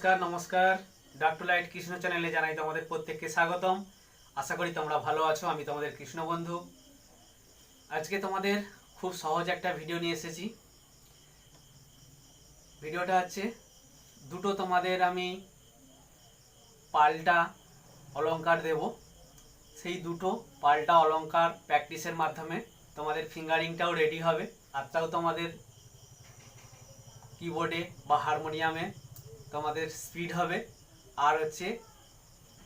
নমস্কার নমস্কার। ডাক্টর লাইট কৃষ্ণ চ্যানেলে জানাই তোমাদের প্রত্যেককে স্বাগতম। আশা করি তোমরা ভালো আছো, আমি তোমাদের কৃষ্ণ বন্ধু। আজকে তোমাদের খুব সহজ একটা ভিডিও নিয়ে এসেছি। ভিডিওটা হচ্ছে, দুটো তোমাদের আমি পাল্টা অলংকার দেব। সেই দুটো পাল্টা অলংকার প্র্যাকটিসের মাধ্যমে তোমাদের ফিঙ্গারিংটাও রেডি হবে। হাতটাও তোমাদের কিবোর্ডে বা হারমোনিয়ামে তোমাদের স্পিড হবে। আর হচ্ছে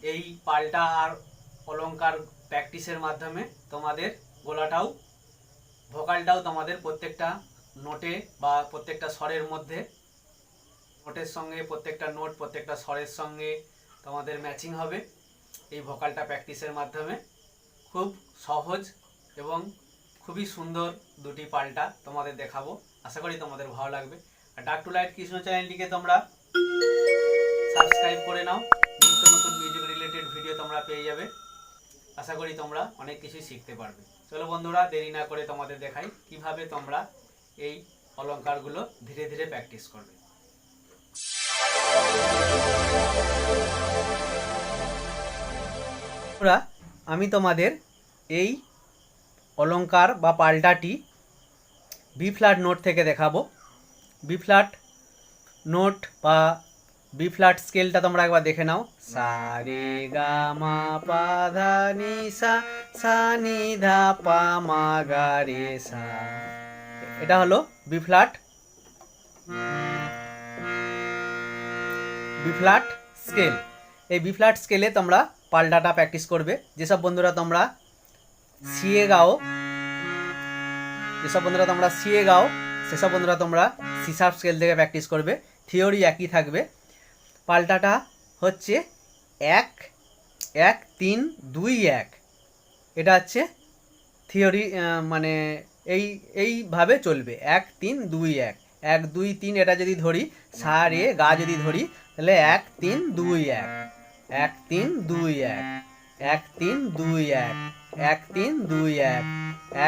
এই পাল্টা আর অলঙ্কার প্র্যাকটিসের মাধ্যমে তোমাদের গলাটাও ভোকালটাও তোমাদের প্রত্যেকটা নোটে বা প্রত্যেকটা স্বরের মধ্যে নোটের সঙ্গে প্রত্যেকটা নোট প্রত্যেকটা স্বরের সঙ্গে তোমাদের ম্যাচিং হবে এই ভোকালটা প্র্যাকটিসের মাধ্যমে। খুব সহজ এবং খুবই সুন্দর দুটি পাল্টা তোমাদের দেখাবো। আশা করি তোমাদের ভালো লাগবে। আর ডাক টু লাইট কৃষ্ণ চ্যানেলটিকে তোমরা সাবস্ক্রাইব করে নাও। নিত্য নতুন মিউজিক রিলেটেড ভিডিও তোমরা পেয়ে যাবে। আশা করি তোমরা অনেক কিছুই শিখতে পারবে। চলো বন্ধুরা, দেরি না করে তোমাদের দেখাই কীভাবে তোমরা এই অলংকারগুলো ধীরে ধীরে প্র্যাকটিস করবে। আমি তোমাদের এই অলংকার বা পাল্টাটি বি ফ্ল্যাট নোট থেকে দেখাবো। বি ফ্ল্যাট নোট বা বি ফ্ল্যাট স্কেলটা তোমরা একবার দেখে নাও। সা রে গা, মা, পা, ধা, নি, সা সা, নি, ধা, পা, মা, গা, রে, সা। এটা হলো B flat B flat scale এই বি ফ্ল্যাট স্কেলে তোমরা পাল্টাটা প্র্যাকটিস করবে। যেসব বন্ধুরা তোমরা সিএ গাও, যেসব বন্ধুরা তোমরা সিএ গাও, সেসব বন্ধুরা তোমরা সিসার স্কেল থেকে প্র্যাকটিস করবে। থিওরি একই থাকবে। পাল্টাটা হচ্ছে এক এক, তিন, দুই, এক। এটা হচ্ছে থিওরি মানে এই, এইভাবে চলবে। এক, তিন, দুই, এক। এক, দুই, তিন, এটা যদি ধরি সা রে গা যদি ধরি, তাহলে এক, তিন, দুই, এক। এক, তিন, দুই, এক। এক, তিন, দুই, এক। এক, তিন, দুই, এক।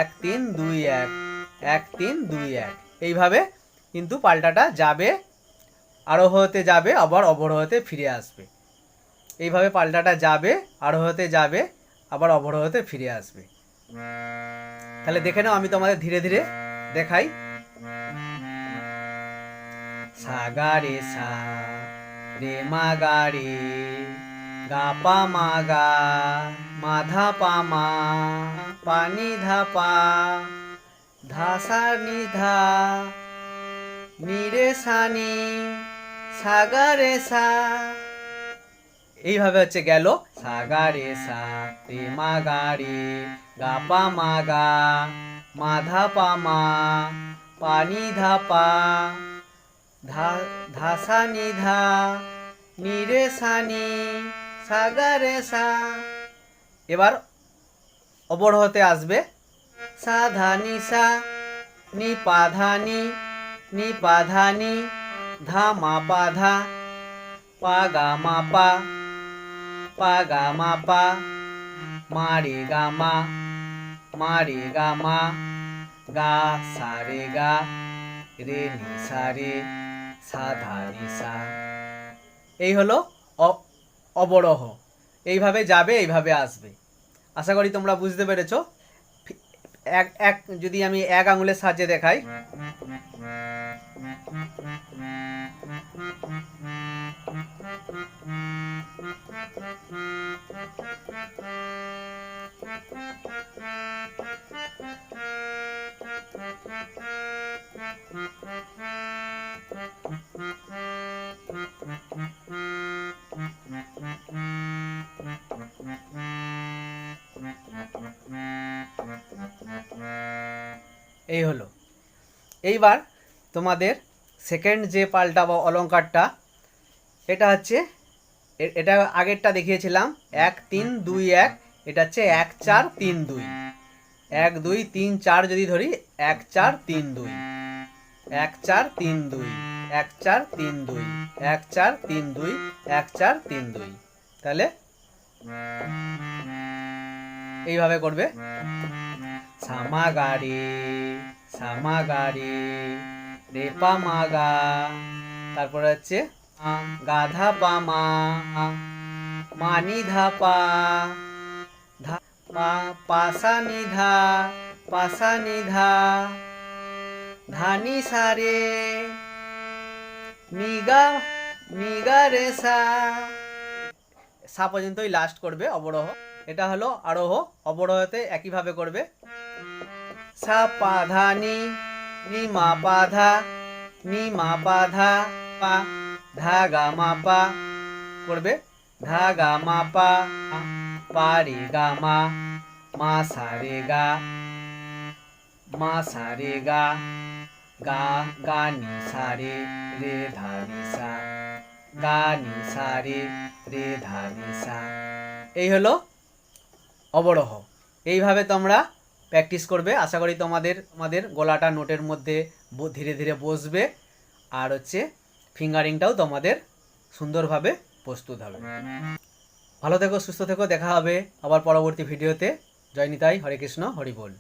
এক, তিন, দুই, এক। এক, তিন, দুই, এক। এইভাবে কিন্তু পাল্টাটা যাবে আরোহতে যাবে, আবার অবরোহতে ফিরে আসবে। এইভাবে পাল্টাটা যাবে আরোহতে যাবে, আবার অবরোহতে ফিরে আসবে। তাহলে দেখে নাও, আমি তোমাদের ধীরে ধীরে দেখাই। সা গা রে সা, রে মা গা রে, গা পা মা গা পা মা, পা নি ধা পা, ধা সা নি ধা, নি রে সা নি সা এইভাবে হচ্ছে গেল। সা গা রে সা রে মা গা রে গা পা মা গা মা ধা পা মা পা নি ধা পা ধা ধা সা নি ধা নি রে সা নি সা এবার অবরোহতে আসবে। সা নি সা নি পা নি নি ধা মা পা ধা পা গা মা পা পা গা মা পা মা রে গা মা মা রে গা মা গা সা রে গা রে নি সা রে সা ধা নি সা এই হলো অবরোহ। এইভাবে যাবে, এইভাবে আসবে। আশা করি তোমরা বুঝতে পেরেছ। এক এক, যদি আমি এক আঙুলের সাহায্যে দেখাই। এই হলো। এইবার তোমাদের সেকেন্ড যে পাল্টা বা অলঙ্কারটা, এটা হচ্ছে এটা আগেরটা দেখিয়েছিলাম, এক, তিন, দুই, এক, এটা হচ্ছে এক, চার, তিন, দুই। এক, দুই, তিন, চার যদি ধরি, এক, চার, তিন, দুই। এক, চার, তিন, দুই। এক, চার, তিন, দুই। এক, চার, তিন, দুই। এক, চার, তিন, দুই। তাহলে এইভাবে করবে। সামা গাড়ি রেপা মাগা তারপরে হচ্ছে গাধা পা মা মানি ধা, পা ধা পা পাসা নিধা পাসা নিধা ধানি সারে নিগা নিগা রে সা পর্যন্তই লাস্ট করবে, অবরোহ। এটা হলো আরোহ, অবরোহতে একইভাবে করবে। সা পা ধা নি মা পা ধা নি মা পা ধা পা ধা গা মা পা করবে? ধা গা মা পা পা রে গা মা মা সা রে গা মা সা রে গা গা গা নি সা রে রে ধা নি সা গা নি সা রে রে ধা নি সা এই হলো অবরোহ। এইভাবে তোমরা প্র্যাকটিস করবে। আশা করি তোমাদের আমাদের গলাটা নোটের মধ্যে ধীরে ধীরে বসবে। আর হচ্ছে ফিঙ্গারিংটাও তোমাদের সুন্দরভাবে প্রস্তুত হবে। ভালো থেকো, সুস্থ থেকো, দেখা হবে আবার পরবর্তী ভিডিওতে। জয় নিতাই, হরে কৃষ্ণ, হরি বল।